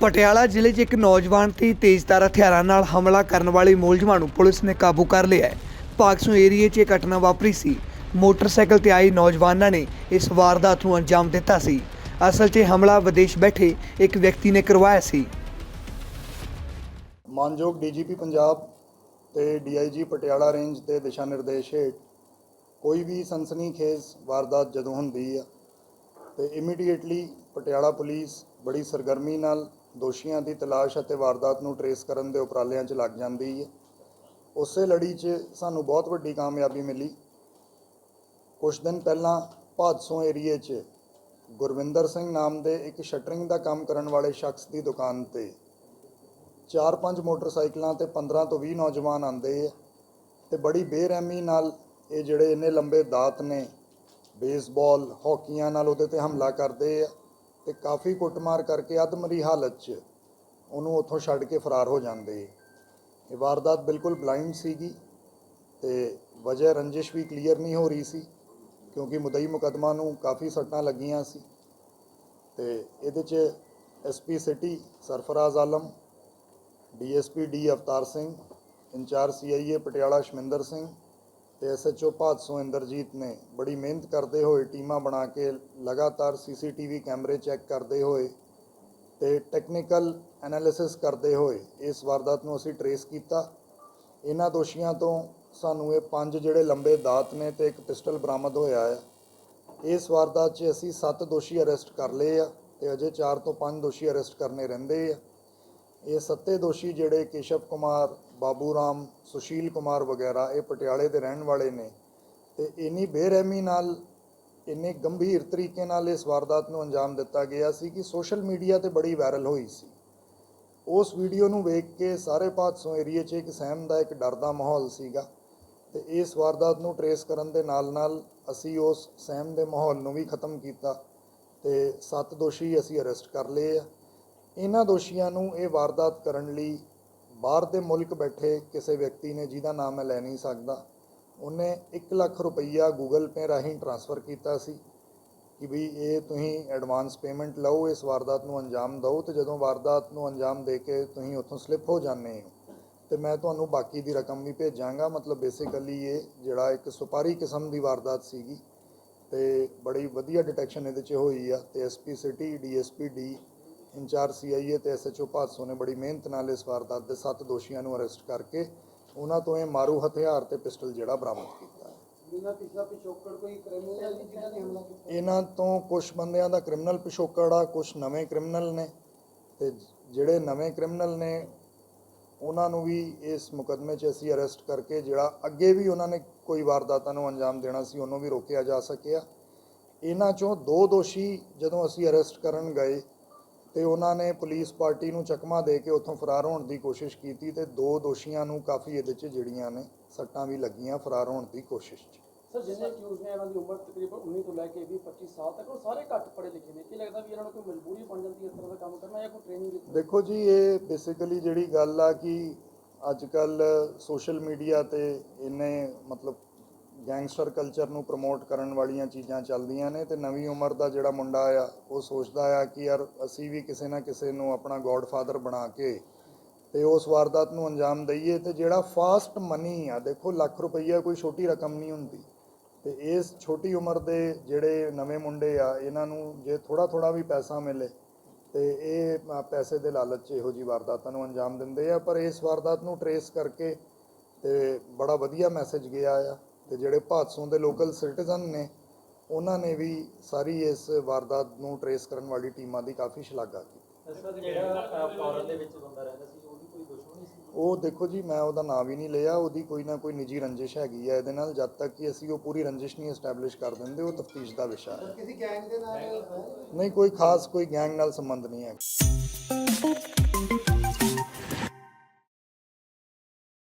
ਪਟਿਆਲਾ ਜ਼ਿਲ੍ਹੇ 'ਚ ਇੱਕ ਨੌਜਵਾਨ ਤੇ ਤੇਜ਼ਧਾਰ ਹਥਿਆਰਾਂ ਨਾਲ ਹਮਲਾ ਕਰਨ ਵਾਲੇ ਮੁਲਜ਼ਮਾਂ ਨੂੰ ਪੁਲਿਸ ਨੇ ਕਾਬੂ ਕਰ ਲਿਆ ਹੈ। ਪਾਕਸੂ ਏਰੀਏ 'ਚ ਇਹ ਘਟਨਾ ਵਾਪਰੀ ਸੀ। ਮੋਟਰਸਾਈਕਲ ਤੇ ਆਏ ਨੌਜਵਾਨਾਂ ਨੇ ਇਸ ਵਾਰਦਾਤ ਨੂੰ ਅੰਜਾਮ ਦਿੱਤਾ ਸੀ। ਅਸਲ 'ਚ ਹਮਲਾ ਵਿਦੇਸ਼ ਬੈਠੇ ਇੱਕ ਵਿਅਕਤੀ ਨੇ ਕਰਵਾਇਆ ਸੀ। ਮਾਨਯੋਗ ਡੀਜੀਪੀ ਪੰਜਾਬ ਤੇ ਡੀਆਈਜੀ ਪਟਿਆਲਾ ਰੇਂਜ ਦੇ ਦਿਸ਼ਾ ਨਿਰਦੇਸ਼ ਹੇਠ ਕੋਈ ਵੀ ਸਨਸਨੀਖੇਜ਼ ਵਾਰਦਾਤ ਜਦੋਂ ਹੁੰਦੀ ਆ, ਤੇ ਇਮੀਡੀਏਟਲੀ ਪਟਿਆਲਾ ਪੁਲਿਸ ਬੜੀ ਸਰਗਰਮੀ ਨਾਲ ਦੋਸ਼ੀਆਂ ਦੀ ਤਲਾਸ਼ ਅਤੇ ਵਾਰਦਾਤ ਨੂੰ ਟਰੇਸ ਕਰਨ ਦੇ ਉਪਰਾਲਿਆਂ 'ਚ ਲੱਗ ਜਾਂਦੀ ਹੈ। ਉਸੇ ਲੜੀ 'ਚ ਸਾਨੂੰ ਬਹੁਤ ਵੱਡੀ ਕਾਮਯਾਬੀ ਮਿਲੀ। ਕੁਝ ਦਿਨ ਪਹਿਲਾਂ ਭਾਦਸੋਂ ਏਰੀਏ 'ਚ ਗੁਰਵਿੰਦਰ ਸਿੰਘ ਨਾਮ ਦੇ ਇੱਕ ਸ਼ਟਰਿੰਗ ਦਾ ਕੰਮ ਕਰਨ ਵਾਲੇ ਸ਼ਖਸ ਦੀ ਦੁਕਾਨ ਤੇ ਚਾਰ ਪੰਜ ਮੋਟਰਸਾਈਕਲਾਂ ਤੇ 15 ਤੋਂ 20 ਨੌਜਵਾਨ ਆਂਦੇ ਆ ਤੇ ਬੜੀ ਬੇਰਹਿਮੀ ਨਾਲ ਇਹ ਜਿਹੜੇ ਇੰਨੇ ਲੰਬੇ ਦਾਤ ਨੇ, ਬੇਸਬਾਲ, ਹਾਕੀਆਂ ਨਾਲ ਉਹਦੇ ਤੇ ਹਮਲਾ ਕਰਦੇ ਆ। ਤੇ ਕਾਫੀ ਕੁੱਟਮਾਰ ਕਰਕੇ ਅਧਮਰੀ ਹਾਲਤ 'ਚ ਉਹਨੂੰ ਉੱਥੋਂ ਛੱਡ ਕੇ ਫਰਾਰ ਹੋ ਜਾਂਦੇ। ਇਹ ਵਾਰਦਾਤ ਬਿਲਕੁਲ ਬਲਾਈਂਡ ਸੀਗੀ ਤੇ ਵਜ੍ਹਾ ਰੰਜਿਸ਼ ਵੀ ਕਲੀਅਰ ਨਹੀਂ ਹੋ ਰਹੀ ਸੀ, ਕਿਉਂਕਿ ਮੁਦਈ ਮੁਕਦਮਾ ਨੂੰ ਕਾਫੀ ਸੱਟਾਂ ਲੱਗੀਆਂ ਸੀ। ਤੇ ਇਹਦੇ 'ਚ SP city Sarfaraz Alam DSP D Avtar Singh, incharge CIA Patiala Shaminder Singh ਤੇ ਐਸਐਚਓ ਭਾਦਸੋਂ ਇੰਦਰਜੀਤ ਨੇ ਬੜੀ ਮਿਹਨਤ ਕਰਦੇ ਹੋਏ ਟੀਮਾਂ ਬਣਾ ਕੇ ਲਗਾਤਾਰ ਸੀਸੀਟੀਵੀ ਕੈਮਰੇ ਚੈੱਕ ਕਰਦੇ ਹੋਏ ਤੇ ਟੈਕਨੀਕਲ ਐਨਾਲਿਸਿਸ ਕਰਦੇ ਹੋਏ ਇਸ ਵਾਰਦਾਤ ਨੂੰ ਅਸੀਂ ਟਰੇਸ ਕੀਤਾ। ਇਹਨਾਂ ਦੋਸ਼ੀਆਂ ਤੋਂ ਸਾਨੂੰ ਇਹ ਪੰਜ ਜਿਹੜੇ ਲੰਬੇ ਦਾਤ ਨੇ ਤੇ ਇੱਕ ਪਿਸਟਲ ਬਰਾਮਦ ਹੋਇਆ ਹੈ ਇਸ ਵਾਰਦਾਤ 'ਚ ਅਸੀਂ 7 ਦੋਸ਼ੀ ਅਰੈਸਟ ਕਰ ਲਏ ਆ ਤੇ ਅਜੇ 4 ਤੋਂ 5 ਦੋਸ਼ੀ ਅਰੈਸਟ ਕਰਨੇ ਰਹਿੰਦੇ ਆ। ਇਹ ਸੱਤੇ ਦੋਸ਼ੀ ਜਿਹੜੇ ਕੇਸ਼ਵ ਕੁਮਾਰ, ਬਾਬੂ ਰਾਮ, ਸੁਸ਼ੀਲ ਕੁਮਾਰ ਵਗੈਰਾ ਇਹ ਪਟਿਆਲੇ ਦੇ ਰਹਿਣ ਵਾਲੇ ਨੇ ਤੇ ਇੰਨੀ ਬੇਰਹਿਮੀ ਨਾਲ, ਇੰਨੇ ਗੰਭੀਰ ਤਰੀਕੇ ਨਾਲ ਇਸ ਵਾਰਦਾਤ ਨੂੰ ਅੰਜਾਮ ਦਿੱਤਾ ਗਿਆ ਸੀ ਕਿ ਸੋਸ਼ਲ ਮੀਡੀਆ ਤੇ ਬੜੀ ਵਾਇਰਲ ਹੋਈ ਸੀ। ਉਸ ਵੀਡੀਓ ਨੂੰ ਵੇਖ ਕੇ ਸਾਰੇ ਪਾਤਸੋਂ ਏਰੀਏ 'ਚ ਇੱਕ ਸਹਿਮ ਦਾ ਇੱਕ ਡਰ ਦਾ ਮਾਹੌਲ ਸੀਗਾ ਤੇ ਇਸ ਵਾਰਦਾਤ ਨੂੰ ਟਰੇਸ ਕਰਨ ਦੇ ਨਾਲ ਨਾਲ ਅਸੀਂ ਉਸ ਸਹਿਮ ਦੇ ਮਾਹੌਲ ਨੂੰ ਵੀ ਖਤਮ ਕੀਤਾ ਤੇ ਸੱਤ ਦੋਸ਼ੀ ਅਸੀਂ ਅਰੈਸਟ ਕਰ ਲਏ ਆ। ਇਹਨਾਂ ਦੋਸ਼ੀਆਂ ਨੂੰ ਇਹ ਵਾਰਦਾਤ ਕਰਨ ਲਈ ਬਾਹਰ ਦੇ ਮੁਲਕ ਬੈਠੇ ਕਿਸੇ ਵਿਅਕਤੀ ਨੇ, ਜਿਹਦਾ ਨਾਮ ਮੈਂ ਲੈ ਨਹੀਂ ਸਕਦਾ, ਉਹਨੇ 1 ਲੱਖ ਰੁਪਈਆ ਗੂਗਲ ਪੇ ਰਾਹੀਂ ਟ੍ਰਾਂਸਫਰ ਕੀਤਾ ਸੀ ਕਿ ਵੀ ਇਹ ਤੁਸੀਂ ਐਡਵਾਂਸ ਪੇਮੈਂਟ ਲਓ, ਇਸ ਵਾਰਦਾਤ ਨੂੰ ਅੰਜਾਮ ਦਿਓ ਤੇ ਜਦੋਂ ਵਾਰਦਾਤ ਨੂੰ ਅੰਜਾਮ ਦੇ ਕੇ ਤੁਸੀਂ ਉੱਥੋਂ ਸਲਿੱਪ ਹੋ ਜਾਂਦੇ ਹੋ, ਤੇ ਮੈਂ ਤੁਹਾਨੂੰ ਬਾਕੀ ਦੀ ਰਕਮ ਵੀ ਭੇਜਾਂਗਾ। ਮਤਲਬ ਬੇਸਿਕਲੀ ਇਹ ਜਿਹੜਾ ਇੱਕ ਸੁਪਾਰੀ ਕਿਸਮ ਦੀ ਵਾਰਦਾਤ ਸੀਗੀ ਤੇ ਬੜੀ ਵਧੀਆ ਡਿਟੈਕਸ਼ਨ ਇਹਦੇ 'ਚ ਹੋਈ ਆ ਤੇ SP city DSP D incharge CIA ਤੇ ਐਸਐਚਓ ਭਾਦਸੋਂ ਨੇ ਬੜੀ ਮਿਹਨਤ ਨਾਲ ਇਸ ਵਾਰਦਾਤ ਦੇ ਸੱਤ ਦੋਸ਼ੀਆਂ ਨੂੰ ਅਰੈਸਟ ਕਰਕੇ ਉਹਨਾਂ ਤੋਂ ਇਹ ਮਾਰੂ ਹਥਿਆਰ ਤੇ ਪਿਸਟਲ ਜਿਹੜਾ ਬਰਾਮਦ ਕੀਤਾ ਹੈ। ਬਿਨਾਂ ਪਿਛਲਾ ਪਿਛੋਕੜ ਕੋਈ ਕ੍ਰਿਮੀਨਲ ਹੈ ਜੀ ਜਿਨ੍ਹਾਂ ਨੇ ਹਮਲਾ ਕੀਤਾ? ਇਹਨਾਂ ਤੋਂ ਕੁਝ ਬੰਦਿਆਂ ਦਾ ਕ੍ਰਿਮੀਨਲ ਪਿਛੋਕੜ ਆ ਕੁਝ ਨਵੇਂ ਕ੍ਰਿਮੀਨਲ ਨੇ ਤੇ ਜਿਹੜੇ ਨਵੇਂ ਕ੍ਰਿਮੀਨਲ ਨੇ ਉਹਨਾਂ ਨੂੰ ਵੀ ਇਸ ਮੁਕਦਮੇ 'ਚ ਅਸੀਂ ਅਰੈਸਟ ਕਰਕੇ ਜਿਹੜਾ ਅੱਗੇ ਵੀ ਉਹਨਾਂ ਨੇ ਕੋਈ ਵਾਰਦਾਤਾਂ ਨੂੰ ਅੰਜਾਮ ਦੇਣਾ ਸੀ ਉਹਨੂੰ ਵੀ ਰੋਕਿਆ ਜਾ ਸਕਿਆ। ਇਹਨਾਂ 'ਚੋਂ ਦੋ ਦੋਸ਼ੀ ਜਦੋਂ ਅਸੀਂ ਅਰੈਸਟ ਕਰਨ ਗਏ ਤੇ ਉਹਨਾਂ ਨੇ ਪੁਲਿਸ ਪਾਰਟੀ ਨੂੰ ਚਕਮਾ ਦੇ ਕੇ ਉੱਥੋਂ ਫਰਾਰ ਹੋਣ ਦੀ ਕੋਸ਼ਿਸ਼ ਕੀਤੀ ਤੇ ਦੋ ਦੋਸ਼ੀਆਂ ਨੂੰ ਕਾਫੀ ਇਹਦੇ 'ਚ ਜਿਹੜੀਆਂ ਨੇ ਸੱਟਾਂ ਵੀ ਲੱਗੀਆਂ ਫਰਾਰ ਹੋਣ ਦੀ ਕੋਸ਼ਿਸ਼ 'ਚ। ਸਰ ਜਿੰਨੇ ਅਕਿਊਜ਼ ਨੇ ਇਹਨਾਂ ਦੀ ਉਮਰ ਤਕਰੀਬਨ 19 ਤੋਂ ਲੈ ਕੇ 20 25 ਸਾਲ ਤੱਕ ਉਹ ਸਾਰੇ ਘੱਟ ਪੜ੍ਹੇ ਲਿਖੇ ਨੇ। ਕੀ ਲੱਗਦਾ ਵੀ ਇਹਨਾਂ ਨੂੰ ਕੋਈ ਮਜਬੂਰੀ ਬਣ ਜਾਂਦੀ ਹੈ ਇਸ ਤਰ੍ਹਾਂ ਦਾ ਕੰਮ ਕਰਨਾ ਜਾਂ ਕੋਈ ਟ੍ਰੇਨਿੰਗ ਦਿੱਤੀ ਦੇਖੋ ਜੀ ਇਹ ਬੇਸਿਕਲੀ ਜਿਹੜੀ ਗੱਲ ਆ ਕਿ ਅੱਜ ਕੱਲ ਸੋਸ਼ਲ ਮੀਡੀਆ ਤੇ ਇਹਨੇ ਮਤਲਬ ਗੈਂਗਸਟਰ ਕਲਚਰ ਨੂੰ ਪ੍ਰਮੋਟ ਕਰਨ ਵਾਲੀਆਂ ਚੀਜ਼ਾਂ ਚੱਲਦੀਆਂ ਨੇ ਤੇ ਨਵੀਂ ਉਮਰ ਦਾ ਜਿਹੜਾ ਮੁੰਡਾ ਆ, ਉਹ ਸੋਚਦਾ ਆ ਕਿ ਯਾਰ ਅਸੀਂ ਵੀ ਕਿਸੇ ਨਾ ਕਿਸੇ ਨੂੰ ਆਪਣਾ ਗੋਡਫਾਦਰ ਬਣਾ ਕੇ ਤੇ ਉਸ ਵਾਰਦਾਤ ਨੂੰ ਅੰਜਾਮ ਦਈਏ ਤੇ ਜਿਹੜਾ ਫਾਸਟ ਮਨੀ ਆ, ਦੇਖੋ ਲੱਖ ਰੁਪਈਆ ਕੋਈ ਛੋਟੀ ਰਕਮ ਨਹੀਂ ਹੁੰਦੀ ਤੇ ਇਸ ਛੋਟੀ ਉਮਰ ਦੇ ਜਿਹੜੇ ਨਵੇਂ ਮੁੰਡੇ ਆ, ਇਹਨਾਂ ਨੂੰ ਜੇ ਥੋੜਾ ਥੋੜਾ ਵੀ ਪੈਸਾ ਮਿਲੇ ਤੇ ਇਹ ਪੈਸੇ ਦੇ ਲਾਲਚ 'ਚ ਇਹੋ ਜੀ ਵਾਰਦਾਤਾਂ ਨੂੰ ਅੰਜਾਮ ਦਿੰਦੇ ਆ, ਪਰ ਇਸ ਵਾਰਦਾਤ ਨੂੰ ਟਰੇਸ ਕਰਕੇ ਤੇ ਬੜਾ ਵਧੀਆ ਮੈਸੇਜ ਗਿਆ ਆ। ਤੇ ਜਿਹੜੇ ਭਾਦਸੋਂ ਦੇ ਲੋਕਲ ਸਿਟੀਜ਼ਨ ਨੇ ਉਹਨਾਂ ਨੇ ਵੀ ਸਾਰੀ ਇਸ ਵਾਰਦਾਤ ਨੂੰ ਟਰੇਸ ਕਰਨ ਵਾਲੀ ਟੀਮਾਂ ਦੀ ਕਾਫੀ ਸ਼ਲਾਘਾ ਕੀਤੀ। ਸਰ ਜਿਹੜਾ ਫੋਰਨ ਦੇ ਵਿੱਚ ਬੰਦਾ ਰਹਿੰਦਾ ਸੀ ਉਹਦੀ ਕੋਈ ਦੁਸ਼ਮਣੀ ਸੀ? ਉਹ ਦੇਖੋ ਜੀ ਮੈਂ ਉਹਦਾ ਨਾਮ ਵੀ ਨਹੀਂ ਲਿਆ ਉਹਦੀ ਕੋਈ ਨਾ ਕੋਈ ਨਿੱਜੀ ਰੰਜਿਸ਼ ਹੈਗੀ ਹੈ ਇਹਦੇ ਨਾਲ ਜਦ ਤੱਕ ਕਿ ਅਸੀਂ ਉਹ ਪੂਰੀ ਰੰਜਿਸ਼ ਨਹੀਂ ਐਸਟੈਬਲਿਸ਼ ਕਰ ਦਿੰਦੇ ਉਹ ਤਫਤੀਸ਼ ਦਾ ਵਿਸ਼ਾ ਹੈ। ਕਿਸੇ ਗੈਂਗ ਦੇ ਨਾਲ ਨਹੀਂ ਕੋਈ ਖਾਸ ਕੋਈ ਗੈਂਗ ਨਾਲ ਸੰਬੰਧ ਨਹੀਂ ਹੈ